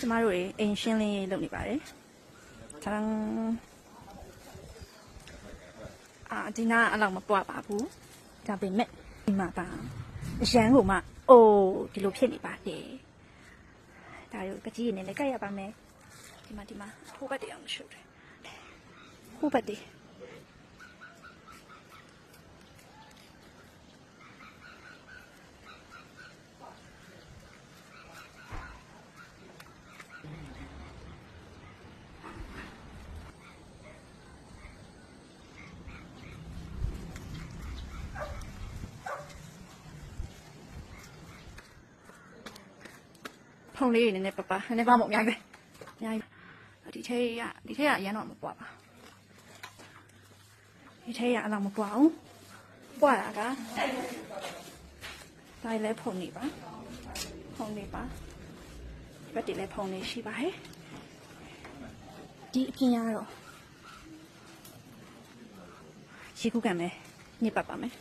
ကျမတို့တွေအိမ်ရှင်းလင်းရေးလုပ်နေပါတယ်။တန်းအာဒီနာအဲ့လောက်မပွားပါဘူး။ဒါပေမဲ့ဒီမှာပါအရန်ကိုမှအိုးဒီလိုဖြစ်နေပါတယ်။ဒါတို့ကကြီးရနေလည်းကြက်ရပါမယ်။ဒီမှာဒီမှာဟိုဘက်တည်းအောင်ရှုပ်တယ်။ဟိုဘက်တည်း ဖုံလေးတွေနည်းနည်းပပနည်းနည်းပါမအများကြီးပဲအများကြီးဒီထဲကဒီထဲကအရန်တော့မပွားပါဒီထဲကအလောက်မပွားအောင်ပွားတာကဒါလည်းဖုံနေပါဖုံနေပါဘက်တည်းလည်းဖုံနေရှိပါဟဲ့ဒီအပြင်ကတော့ရေကူးကန်မယ်ညစ်ပတ်ပါမယ်